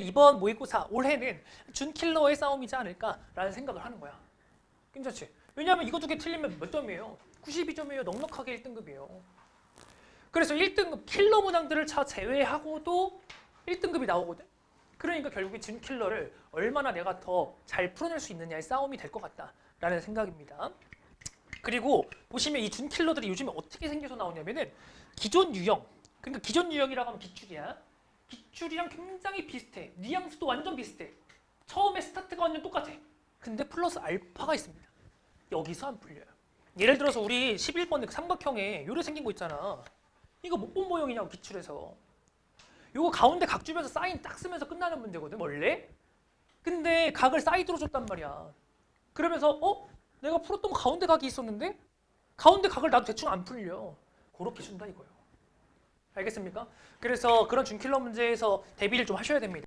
이번 모의고사 올해는 준킬러의 싸움이지 않을까라는 생각을 하는 거야. 괜찮지? 왜냐하면 이거 두 개 틀리면 몇 점이에요? 92점이에요. 넉넉하게 1등급이에요. 그래서 1등급 킬러 문항들을 다 제외하고도 1등급이 나오거든. 그러니까 결국에 준킬러를 얼마나 내가 더 잘 풀어낼 수 있느냐의 싸움이 될 것 같다라는 생각입니다. 그리고 보시면 이 준킬러들이 요즘에 어떻게 생겨서 나오냐면은 기존 유형, 그러니까 기존 유형이라고 하면 기출이야. 기출이랑 굉장히 비슷해. 뉘앙스도 완전 비슷해. 처음에 스타트가 완전 똑같아. 근데 플러스 알파가 있습니다. 여기서 안 풀려요. 예를 들어서 우리 11번의 그 삼각형에 요래 생긴 거 있잖아. 이거 못 본 모형이냐고 기출에서. 요거 가운데 각 주면서 사인 딱 쓰면서 끝나는 문제거든 원래. 근데 각을 사이드로 줬단 말이야. 그러면서 어? 내가 풀었던 거 가운데 각이 있었는데 가운데 각을 나도 대충 안 풀려. 그렇게 준다 이거예요. 알겠습니까? 그래서 그런 준킬러 문제에서 대비를 좀 하셔야 됩니다.